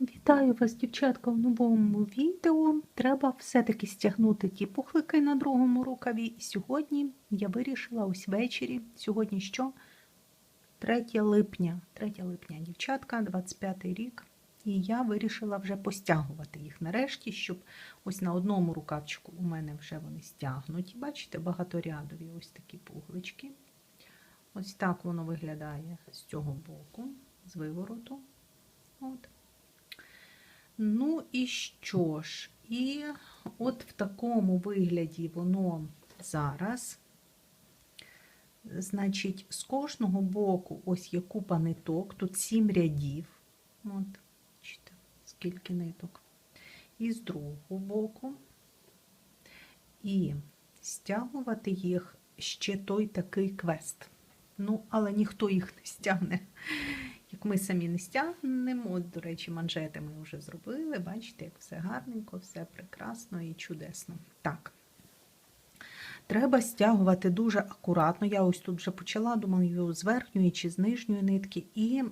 Вітаю вас, дівчатка, в новому відео. Треба все-таки стягнути ті пухлики на другому рукаві. І сьогодні я вирішила ось ввечері. Сьогодні що? 3 липня. 3 липня, дівчатка, 25 рік. І я вирішила вже постягувати їх нарешті, щоб ось на одному рукавчику у мене вже вони стягнуті. Бачите, багаторядові ось такі пуговички. Ось так воно виглядає з цього боку, з вивороту. От. Ну і що ж? І от в такому вигляді воно зараз. Значить, з кожного боку ось є купа ниток, тут сім рядів. От, бачите, скільки ниток. І з другого боку. І стягувати їх ще той такий квест. Ну, але ніхто їх не стягне. Ми самі не стягнемо, до речі, манжети ми вже зробили. Бачите, як все гарненько, все прекрасно і чудесно. Так. Треба стягувати дуже акуратно. Я ось тут вже почала, думаю, з верхньої чи з нижньої нитки, і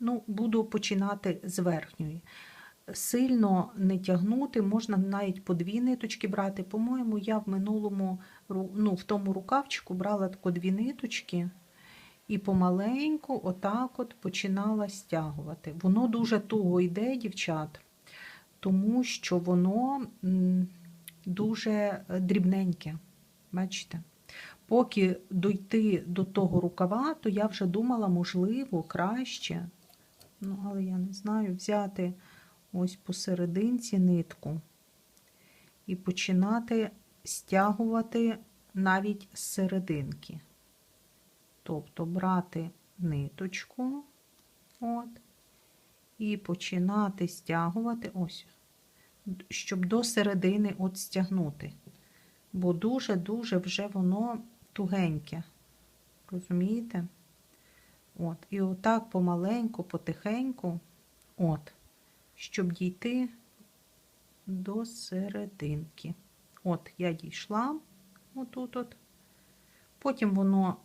ну, буду починати з верхньої. Сильно не тягнути, можна навіть по дві ниточки брати. По-моєму, я в минулому ну, в тому рукавчику брала тако дві ниточки. І помаленьку, отак от починала стягувати. Воно дуже туго йде, дівчат, тому що воно дуже дрібненьке. Бачите? Поки дойти до того рукава, то я вже думала, можливо, краще, ну, але я не знаю, взяти ось посерединці нитку і починати стягувати навіть з серединки. Тобто брати ниточку, от, і починати стягувати, ось, щоб до середини от стягнути. Бо дуже-дуже вже воно тугеньке. Розумієте? От, І отак помаленьку, потихеньку, от, щоб дійти до серединки. От, я дійшла, отут от. Потім воно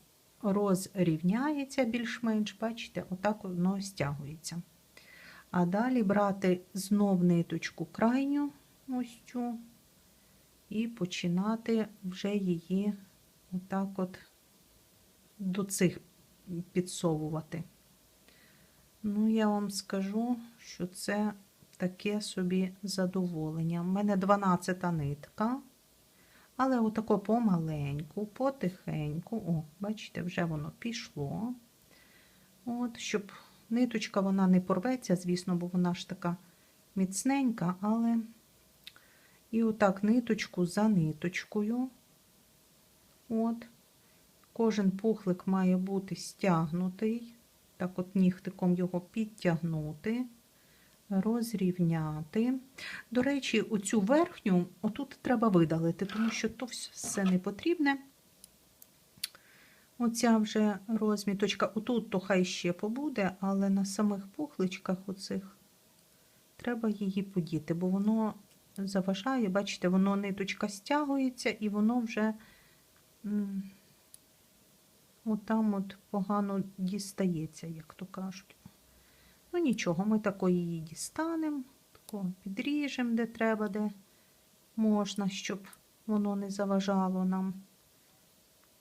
розрівняється більш-менш, бачите, отак воно стягується. А далі брати знов ниточку крайню, ось цю, і починати вже її отак от до цих підсовувати. Ну, я вам скажу, що це таке собі задоволення. У мене 12 нитка. Але отако помаленьку, потихеньку, о, бачите, вже воно пішло. От, Щоб ниточка вона не порветься, звісно, бо вона ж така міцненька, але і отак ниточку за ниточкою. От. Кожен пухлик має бути стягнутий. Так, от нігтиком його підтягнути розрівняти. До речі, оцю верхню отут треба видалити, тому що то все не потрібне. Оця вже розміточка, отут то хай ще побуде, але на самих пухличках оцих треба її подіти, бо воно заважає, бачите, воно ниточка стягується і воно вже отам от погано дістається, як то кажуть. Ну, нічого, ми такої її дістанемо, такого підріжемо, де треба, де можна, щоб воно не заважало нам.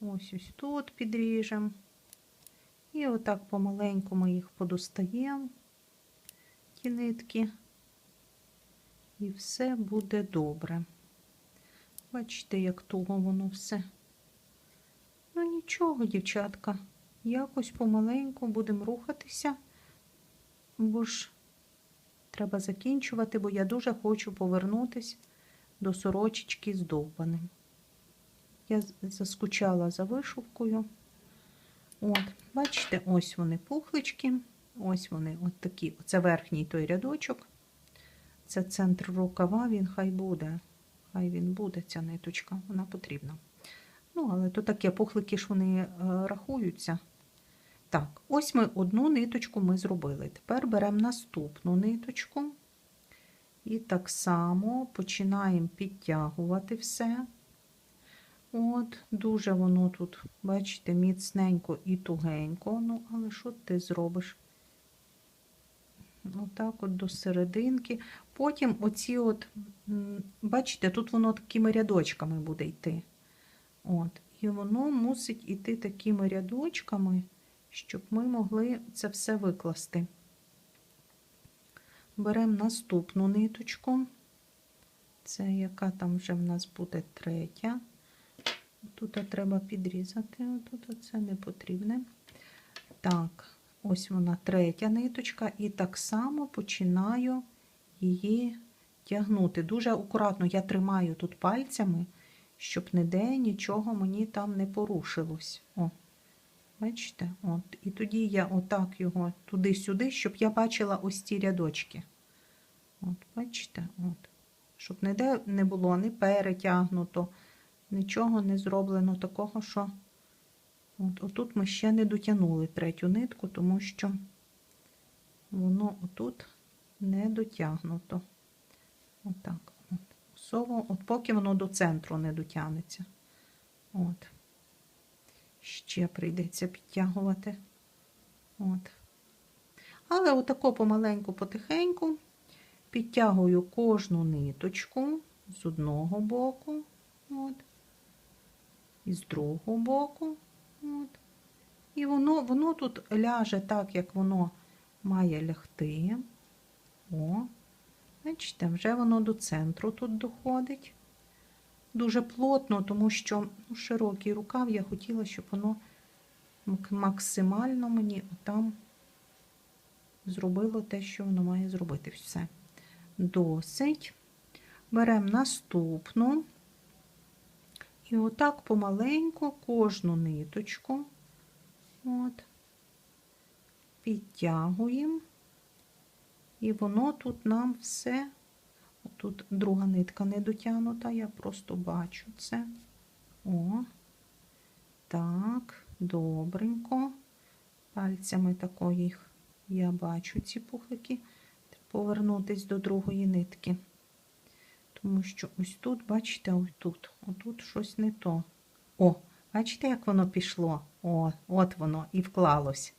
Ось ось тут підріжемо. І отак помаленьку ми їх подостаємо, ті нитки, і все буде добре. Бачите, як туго воно все. Ну, нічого, дівчатка, якось помаленьку будемо рухатися бо ж треба закінчувати, бо я дуже хочу повернутися до сорочечки з довбаним. Я заскучала за вишивкою. От, бачите, ось вони пухлички, ось вони от такі. Це верхній той рядочок. Це центр рукава, він хай буде. Хай він буде, ця ниточка, вона потрібна. Ну, але то таке пухлики ж вони е, рахуються. Так, ось ми одну ниточку ми зробили. Тепер беремо наступну ниточку і так само починаємо підтягувати все. От, Дуже воно тут, бачите, міцненько і тугенько. Ну, але що ти зробиш? отак от до серединки. Потім оці от, бачите, тут воно такими рядочками буде йти. От. І воно мусить іти такими рядочками, щоб ми могли це все викласти. Беремо наступну ниточку. Це яка там вже в нас буде третя. Тут треба підрізати, тут це не потрібне. Так, ось вона третя ниточка, і так само починаю її тягнути. Дуже акуратно я тримаю тут пальцями, щоб ніде нічого мені там не порушилось. О, бачите? От. І тоді я отак його туди-сюди, щоб я бачила ось ці рядочки. От, бачите? От. Щоб ніде не було ні перетягнуто, нічого не зроблено такого, що. От, отут ми ще не дотягнули третю нитку, тому що воно отут не дотягнуто. Отак. От. Сово, от поки воно до центру не дотягнеться. От. Ще прийдеться підтягувати. От. Але отако помаленьку, потихеньку підтягую кожну ниточку з одного боку, от, і з другого боку. От. І воно, воно тут ляже так, як воно має лягти. О, бачите, вже воно до центру тут доходить. Дуже плотно, тому що ну, широкий рукав, я хотіла, щоб воно максимально мені там зробило те, що воно має зробити. Все. Досить. Беремо наступну. І отак помаленьку кожну ниточку от, підтягуємо. І воно тут нам все, тут друга нитка не дотягнута, я просто бачу це. О, так, добренько. Пальцями такої я бачу ці пухлики. Повернутись до другої нитки. Тому що ось тут, бачите, ось тут, отут щось не то. О, бачите, як воно пішло? О, от воно і вклалось.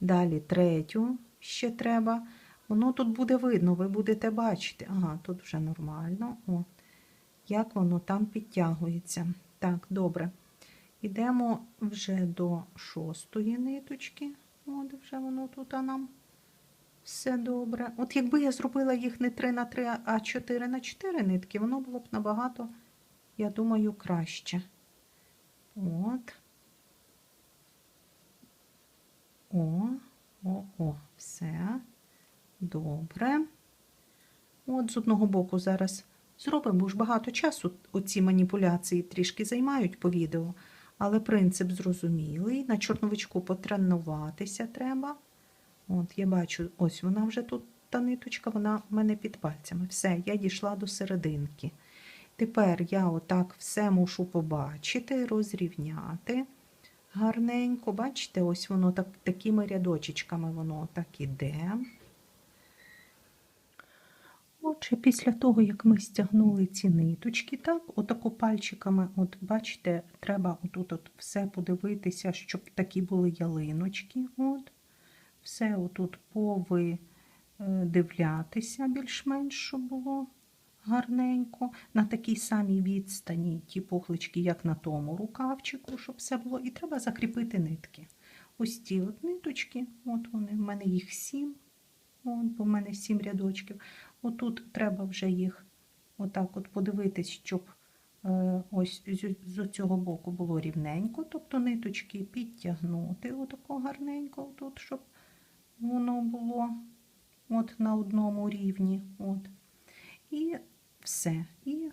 Далі третю ще треба. Воно тут буде видно, ви будете бачити. Ага, тут вже нормально. О, як воно там підтягується. Так, добре. Йдемо вже до шостої ниточки. От вже воно тут а нам. Все добре. От якби я зробила їх не 3 на 3, а 4 на 4 нитки, воно було б набагато, я думаю, краще. От. О, о, о, все. Добре. От з одного боку зараз зробимо, бо ж багато часу оці маніпуляції трішки займають по відео, але принцип зрозумілий. На чорновичку потренуватися треба. От, я бачу, ось вона вже тут, та ниточка, вона в мене під пальцями. Все, я дійшла до серединки. Тепер я отак все мушу побачити, розрівняти гарненько. Бачите, ось воно так, такими рядочечками воно так іде. Отже, після того, як ми стягнули ці ниточки, так, отако пальчиками, от бачите, треба отут от все подивитися, щоб такі були ялиночки. От все отут повидивлятися більш-менш, щоб було гарненько. На такій самій відстані ті пухлички, як на тому рукавчику, щоб все було. І треба закріпити нитки. Ось ці от ниточки, от вони, в мене їх сім, от, бо в мене сім рядочків. Отут треба вже їх отак от подивитись, щоб е, ось з, цього боку було рівненько, тобто ниточки підтягнути отако гарненько, тут, щоб воно було от на одному рівні. От. І все. І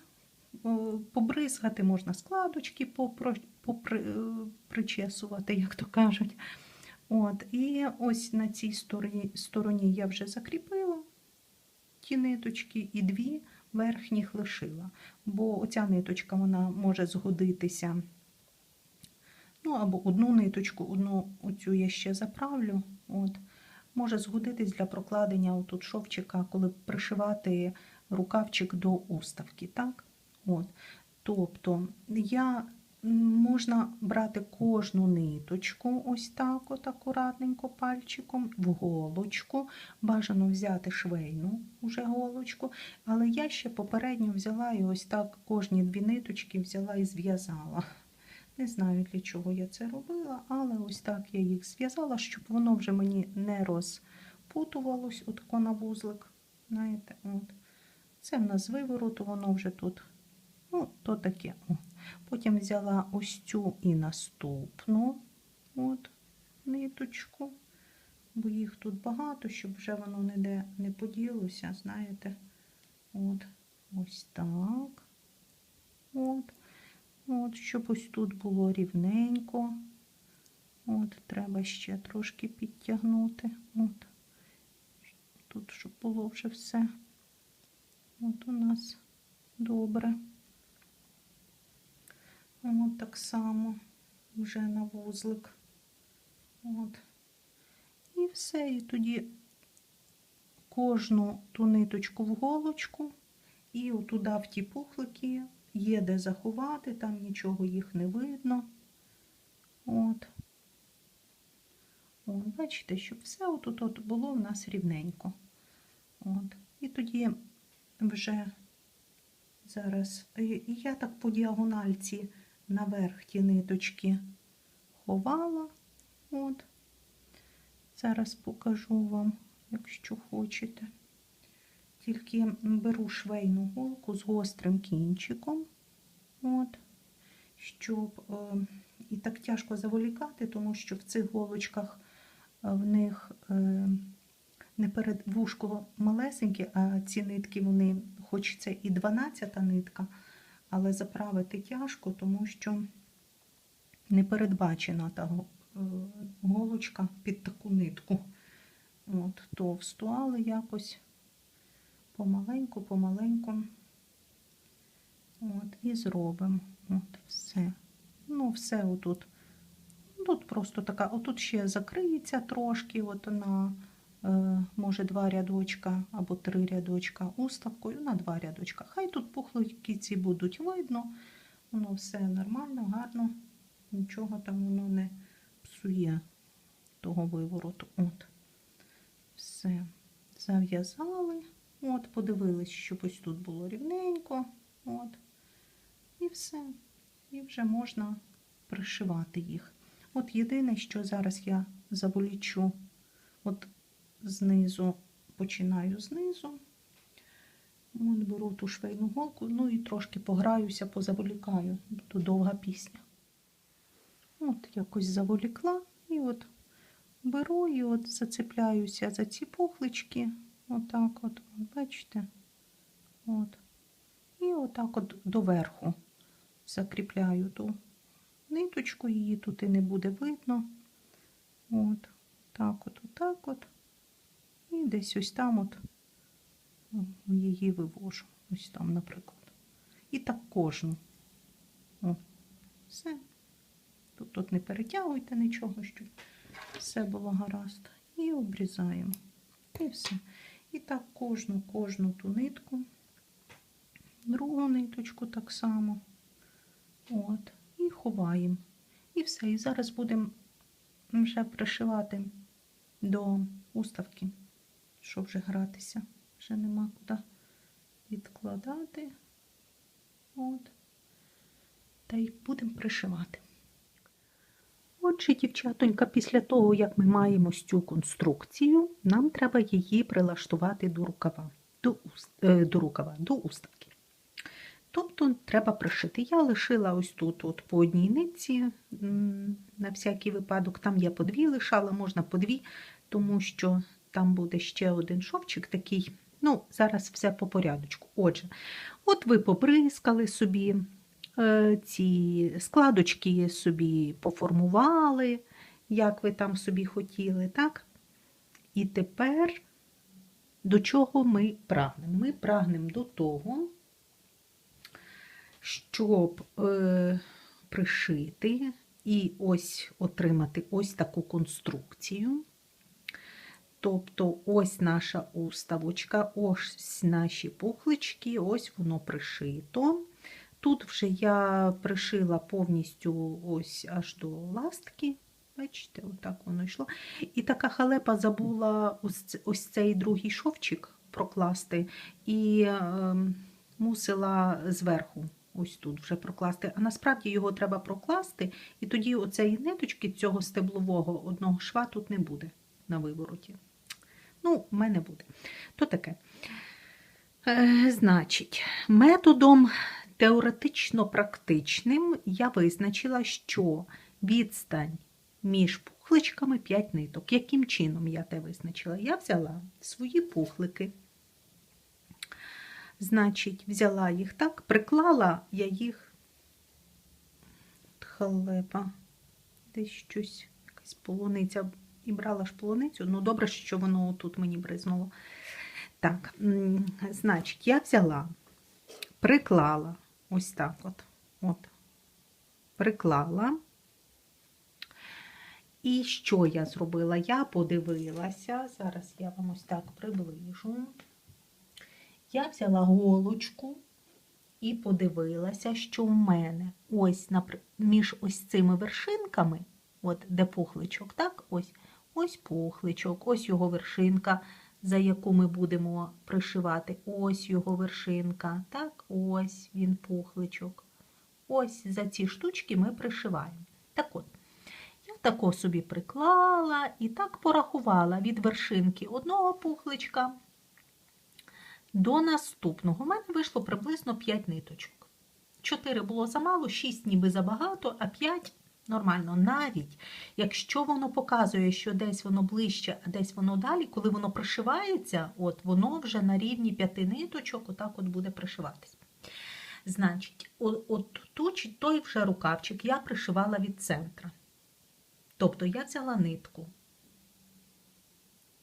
побризгати можна складочки попри, е, причесувати, як то кажуть. От. І ось на цій стороні, стороні я вже закріпила ті ниточки і дві верхніх лишила. Бо оця ниточка вона може згодитися. Ну, або одну ниточку, одну оцю я ще заправлю. От може згодитись для прокладення отут шовчика, коли пришивати рукавчик до уставки. так? От. Тобто я можна брати кожну ниточку, ось так, от акуратненько пальчиком, в голочку. Бажано взяти швейну уже голочку, але я ще попередньо взяла і ось так кожні дві ниточки взяла і зв'язала. Не знаю, для чого я це робила, але ось так я їх зв'язала, щоб воно вже мені не розпутувалось отако на вузлик. Знаєте, от. Це в нас вивороту, воно вже тут. Ну, то таке. О. Потім взяла ось цю і наступну от, ниточку, бо їх тут багато, щоб вже воно ніде не поділося, знаєте. От, ось так. От. От, щоб ось тут було рівненько. От, треба ще трошки підтягнути. От. Тут, щоб було вже все. От у нас добре. От так само вже на вузлик. От. І все. І тоді кожну ту ниточку в голочку і отуда в ті пухлики є де заховати, там нічого їх не видно. От. От, бачите, щоб все отут от було в нас рівненько. От. І тоді вже зараз і і я так по діагональці наверх ті ниточки ховала. От. Зараз покажу вам, якщо хочете. Тільки беру швейну голку з гострим кінчиком, от, щоб е, і так тяжко заволікати, тому що в цих голочках е, в них е, не перед вушко малесеньке, а ці нитки, вони, хоч це і 12 нитка, але заправити тяжко, тому що не передбачена та е, голочка під таку нитку. От, товсту, але якось помаленьку, помаленьку. От, і зробимо. От, все. Ну, все отут. Тут просто така, отут ще закриється трошки, от на, може, два рядочка або три рядочка уставкою на два рядочка. Хай тут пухлики ці будуть видно, воно все нормально, гарно, нічого там воно не псує того вивороту. От. Все. Зав'язали. От, подивились, щоб ось тут було рівненько. От. І все. І вже можна пришивати їх. От єдине, що зараз я заволічу, от знизу, починаю знизу. От беру ту швейну голку, ну і трошки пограюся, позаволікаю. Тут довга пісня. От якось заволікла і от беру і от зацепляюся за ці пухлички. Отак от, бачите? От. І отак от доверху закріпляю ту ниточку, її тут і не буде видно. От, так от, отак от. І десь ось там от її вивожу. Ось там, наприклад. І так кожну. О, все. Тут, тут не перетягуйте нічого, щоб все було гаразд. І обрізаємо. І все. І так кожну, кожну ту нитку, другу ниточку так само. От, і ховаємо. І все. І зараз будемо вже пришивати до уставки, щоб вже гратися. Вже нема куди відкладати. От. Та й будемо пришивати. Отже, дівчатонька, після того, як ми маємо цю конструкцію, нам треба її прилаштувати до рукава, до, уст- е, до рукава, до уставки. Тобто треба пришити. Я лишила ось тут от по одній нитці, на всякий випадок, там я по дві лишала, можна по дві, тому що там буде ще один шовчик такий. Ну, зараз все по порядочку. Отже, от ви побризкали собі е, ці складочки собі поформували, як ви там собі хотіли, так? І тепер до чого ми прагнемо? Ми прагнемо до того, щоб е, пришити і ось отримати ось таку конструкцію. Тобто ось наша уставочка, ось наші пухлички, ось воно пришито. Тут вже я пришила повністю ось аж до ластки. Бачите, отак воно йшло. І така халепа забула ось, ось цей другий шовчик прокласти і е, мусила зверху ось тут вже прокласти. А насправді його треба прокласти, і тоді оцеї ниточки цього стеблового одного шва тут не буде на вивороті. Ну, в мене буде. То таке. Е, значить, методом теоретично-практичним я визначила, що відстань між пухличками 5 ниток. Яким чином я те визначила? Я взяла свої пухлики. Значить, взяла їх так, приклала я їх. Халепа. Десь щось, якась полуниця. І брала ж полуницю. Ну, добре, що воно тут мені бризнуло. Так, значить, я взяла, приклала ось так от. от. Приклала. І що я зробила? Я подивилася, зараз я вам ось так приближу. Я взяла голочку і подивилася, що в мене ось між ось цими вершинками, от де пухличок, так, ось, ось пухличок, ось його вершинка, за яку ми будемо пришивати. Ось його вершинка, так, ось він пухличок. Ось за ці штучки ми пришиваємо. Так от, я тако собі приклала і так порахувала від вершинки одного пухличка до наступного. У мене вийшло приблизно 5 ниточок. 4 було замало, 6 ніби забагато, а 5 нормально. Навіть якщо воно показує, що десь воно ближче, а десь воно далі, коли воно пришивається, от воно вже на рівні 5 ниточок, отак от буде пришиватись. Значить, от, от ту чи той вже рукавчик я пришивала від центра. Тобто я взяла нитку,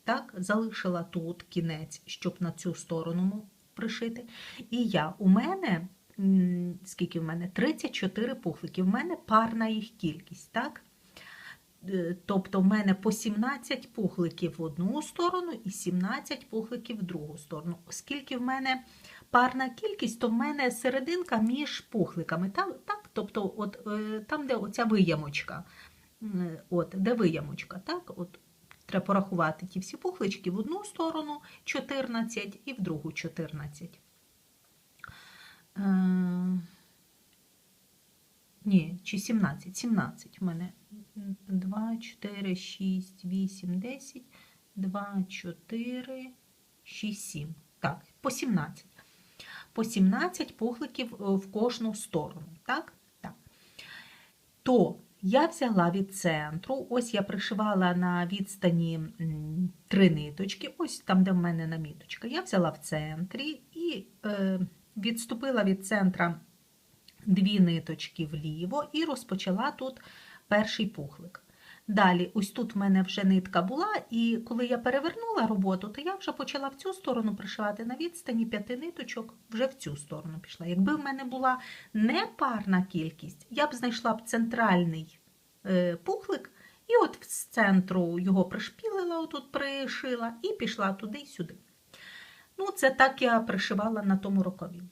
так, залишила тут кінець, щоб на цю сторону пришити. І я, у мене, скільки в мене? 34 пухлики. В мене парна їх кількість, так? Е, Тобто в мене по 17 пухликів в одну сторону і 17 пухликів в другу сторону. Оскільки в мене парна кількість, то в мене серединка між пухликами. Так? так? Тобто от, е, там, де оця виямочка, от, де виямочка, так? От, треба порахувати ті всі пухлички в одну сторону 14 і в другу 14. Е, ні, чи 17, 17 в мене 2, 4, 6, 8, 10, 2, 4, 6, 7. Так, по 17. По 17 пухликів е, в кожну сторону. Так? Так. То я взяла від центру, ось я пришивала на відстані три ниточки, ось там, де в мене наміточка. Я взяла в центрі і е, відступила від центра дві ниточки вліво і розпочала тут перший пухлик. Далі, ось тут в мене вже нитка була, і коли я перевернула роботу, то я вже почала в цю сторону пришивати на відстані п'яти ниточок, вже в цю сторону пішла. Якби в мене була непарна кількість, я б знайшла б центральний е, пухлик, і от з центру його пришпілила, отут пришила, і пішла туди й сюди. Ну, це так я пришивала на тому рукаві.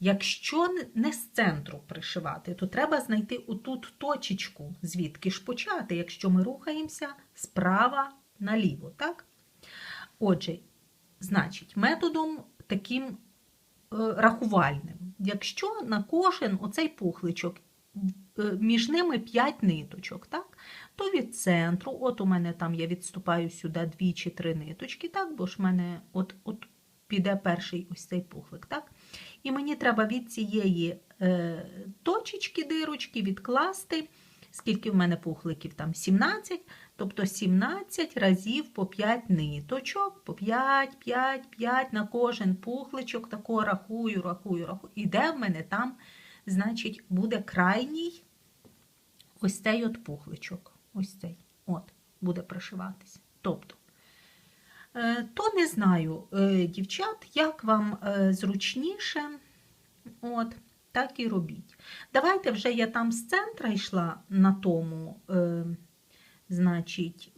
Якщо не з центру пришивати, то треба знайти отут точечку, звідки ж почати, якщо ми рухаємося справа наліво. Так? Отже, значить, методом таким е, рахувальним. Якщо на кожен оцей пухличок, е, між ними 5 ниточок, так? то від центру, от у мене там я відступаю сюди 2 чи 3 ниточки, так? бо ж в мене от, от піде перший ось цей пухлик. так? І мені треба від цієї е, точечки, дирочки відкласти, скільки в мене пухликів там 17, тобто 17 разів по 5 ниточок, по 5, 5, 5 на кожен пухличок, тако рахую, рахую, рахую. І де в мене там, значить, буде крайній ось цей от пухличок. Ось цей. От, буде пришиватися. Тобто, То не знаю, е, дівчат, як вам е, зручніше, от, так і робіть. Давайте вже я там з центра йшла на тому, е, значить,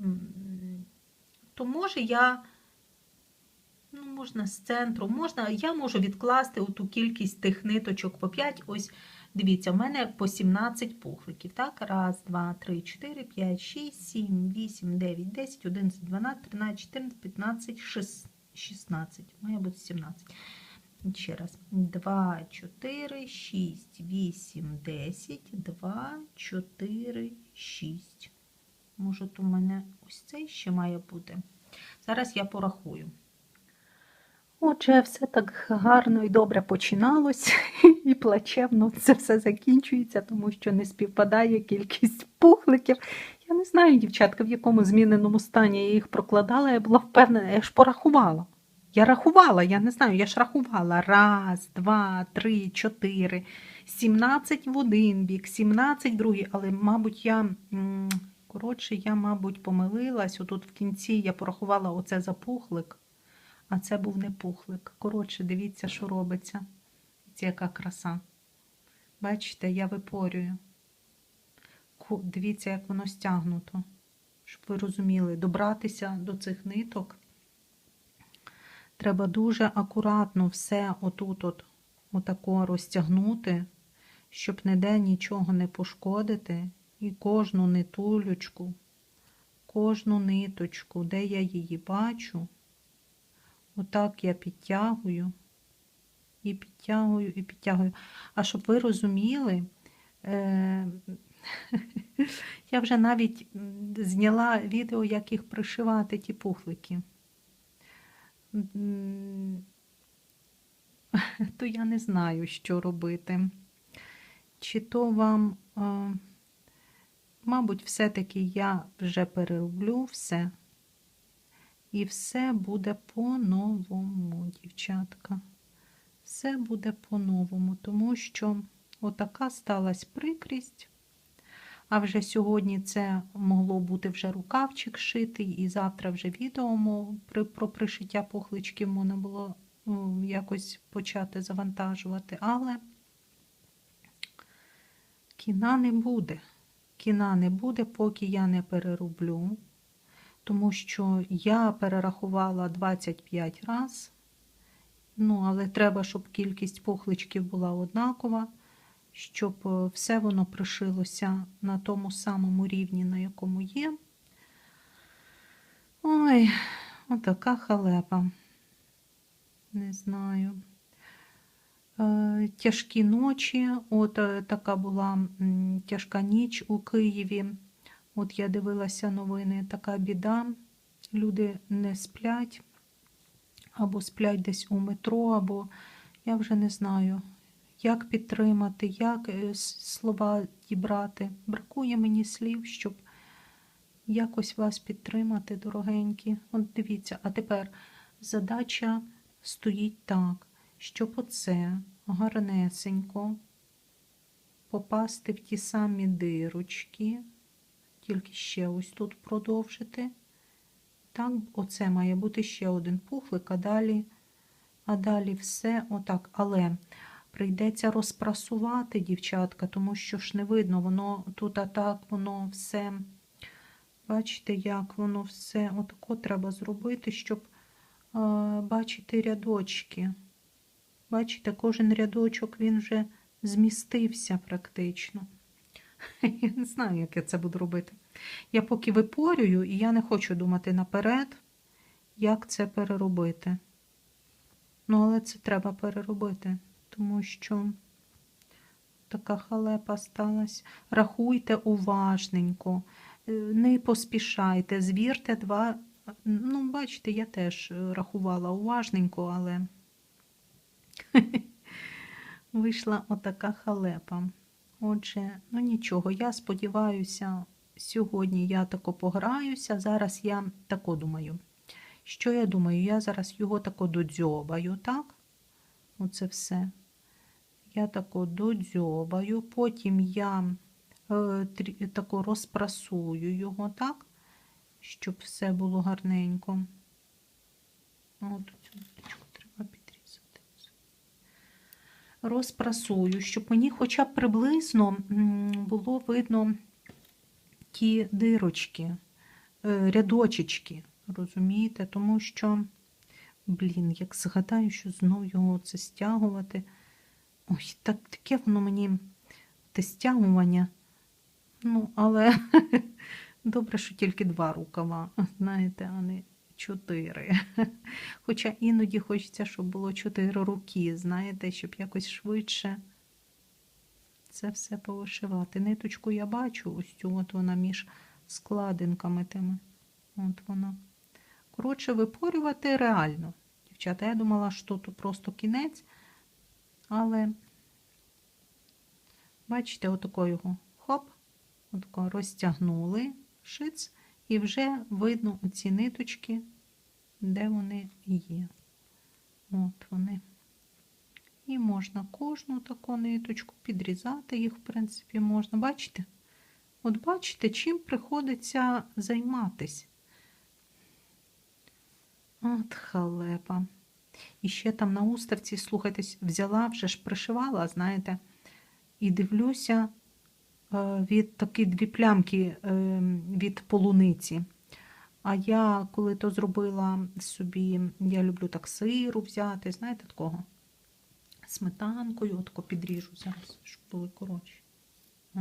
то може я, ну, можна з центру, можна, я можу відкласти ту кількість тих ниточок по 5. Ось дивіться, в мене по 17 пухликів. Так? Раз, два, три, чотири, п'ять, шість, сім, вісім, дев'ять, десять, одинадцять, дванадцять, тринадцять, чотирнадцять, п'ятнадцять, шістнадцять. Має бути 17. Ще раз. 2, 4, 6, 8, 10, 2, 4, 6. Може, в мене ось цей ще має бути. Зараз я порахую. Отже, все так гарно і добре починалось, і плачевно це все закінчується, тому що не співпадає кількість пухликів. Я не знаю, дівчатка, в якому зміненому стані я їх прокладала. Я була впевнена, я ж порахувала. Я рахувала, я не знаю, я ж рахувала. Раз, два, три, чотири, 17 в один бік, 17 в другий, але, мабуть, я. Коротше, я, мабуть, помилилась. Отут в кінці я порахувала оце за пухлик, а це був не пухлик. Коротше, дивіться, що робиться. Це яка краса. Бачите, я випорюю. Дивіться, як воно стягнуто. Щоб ви розуміли, добратися до цих ниток. Треба дуже акуратно все отут от, отако розтягнути, щоб ніде нічого не пошкодити. І кожну нитулечку, кожну ниточку, де я її бачу, отак я підтягую, і підтягую, і підтягую. А щоб ви розуміли, е- я вже навіть зняла відео, як їх пришивати, ті пухлики. То я не знаю, що робити. Чи то вам. е, Мабуть, все-таки я вже перероблю все. І все буде по-новому, дівчатка. Все буде по-новому, тому що отака сталася прикрість. А вже сьогодні це могло бути вже рукавчик шитий, і завтра вже відео про пришиття пухличків можна було якось почати завантажувати. Але кіна не буде кіна не буде, поки я не перероблю, тому що я перерахувала 25 раз. Ну, але треба, щоб кількість пухличків була однакова, щоб е, все воно пришилося на тому самому рівні, на якому є. Ой, отака халепа. Не знаю. Е, Тяжкі ночі, от е, така була тяжка ніч у Києві. От я дивилася новини, така біда. Люди не сплять, або сплять десь у метро, або я вже не знаю, як підтримати, як е, слова дібрати. Бракує мені слів, щоб якось вас підтримати, дорогенькі. От дивіться, а тепер задача стоїть так щоб оце гарнесенько попасти в ті самі дирочки, тільки ще ось тут продовжити. Так, оце має бути ще один пухлик, а далі, а далі все отак. Але прийдеться розпрасувати, дівчатка, тому що ж не видно, воно тут а так, воно все. Бачите, як воно все отако треба зробити, щоб е, бачити рядочки. Бачите, кожен рядочок він вже змістився практично. Я не знаю, як я це буду робити. Я поки випорюю, і я не хочу думати наперед, як це переробити. Ну, але це треба переробити, тому що така халепа сталася. Рахуйте уважненько, е, не поспішайте, звірте два. Ну, бачите, я теж е, рахувала уважненько, але. Вийшла отака халепа. Отже, ну нічого, я сподіваюся, сьогодні я тако пограюся. Зараз я тако думаю. Що я думаю? Я зараз його тако додзьобаю, так? Оце все. Я тако додзьобаю, потім я е, тако розпрасую його, так? Щоб все було гарненько. От цю ниточку треба підрізати. Розпрасую, щоб мені хоча б приблизно було видно ті дирочки, е, рядочечки, розумієте? Тому що Блін, як згадаю, що знов його це стягувати. Ой, так, таке воно мені те стягування. Ну, але добре, що тільки два рукава, знаєте, а не чотири. Хоча іноді хочеться, щоб було чотири руки, знаєте, щоб якось швидше це все повишивати. Ниточку я бачу, ось цю от вона між складинками тими. От вона. Коротше, випорювати реально. Дівчата, я думала, що тут просто кінець, але бачите, отако його хоп, отако розтягнули шиц, і вже видно оці ниточки, де вони є. От вони. І можна кожну таку ниточку підрізати їх, в принципі, можна. Бачите? От бачите, чим приходиться займатися. От халепа. І ще там на уставці, слухайтесь, взяла, вже ж пришивала, знаєте, і дивлюся від такі дві плямки е, від полуниці. А я, коли то зробила собі, я люблю так сиру взяти, знаєте, такого сметанкою, отако підріжу зараз, щоб були коротші. О.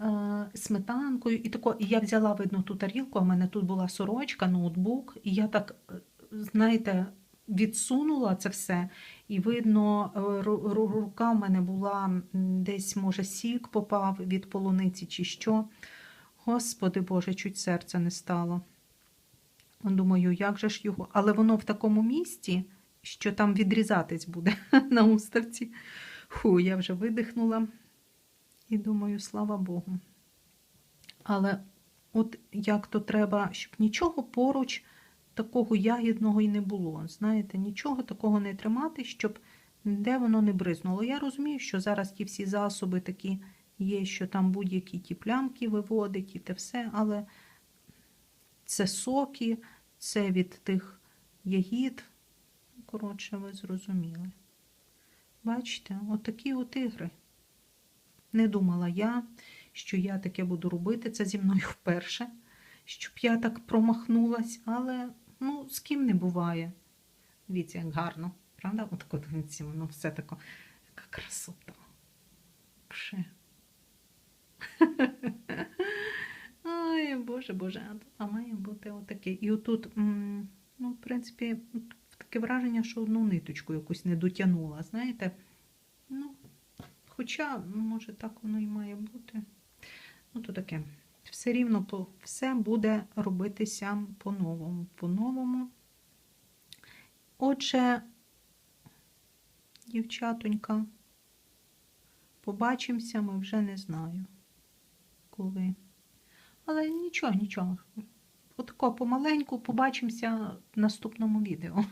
Е, Сметанкою, і тако, я взяла, видно, ту тарілку, в мене тут була сорочка, ноутбук, і я так, е, знаєте, відсунула це все, і видно, е, ру- ру- рука в мене була десь, може, сік попав від полуниці чи що. Господи Боже, чуть серце не стало. Думаю, як же ж його? Але воно в такому місці, що там відрізатись буде на уставці. Фу, я вже видихнула. І думаю, слава Богу. Але от як то треба, щоб нічого поруч такого ягідного і не було. Знаєте, нічого такого не тримати, щоб де воно не бризнуло. Я розумію, що зараз ті всі засоби такі є, що там будь-які ті плямки виводить і те все, але це соки, це від тих ягід. Коротше, ви зрозуміли. Бачите, отакі от ігри. Не думала я, що я таке буду робити. Це зі мною вперше, щоб я так промахнулась, але ну, з ким не буває. Дивіться, як гарно, правда? Отако дивіться, воно все тако, яка красота. Пше. Ой, Боже, Боже, а- має бути отаке. І отут, ну, в принципі, таке враження, що одну ниточку якусь не дотягнула, знаєте? Ну, Хоча, може, так воно і має бути. Ну, то таке. Все рівно все буде робитися по-новому. По-новому. Отже, дівчатонька, побачимося, ми вже не знаю, коли. Але нічого, нічого. Отако помаленьку побачимося в наступному відео.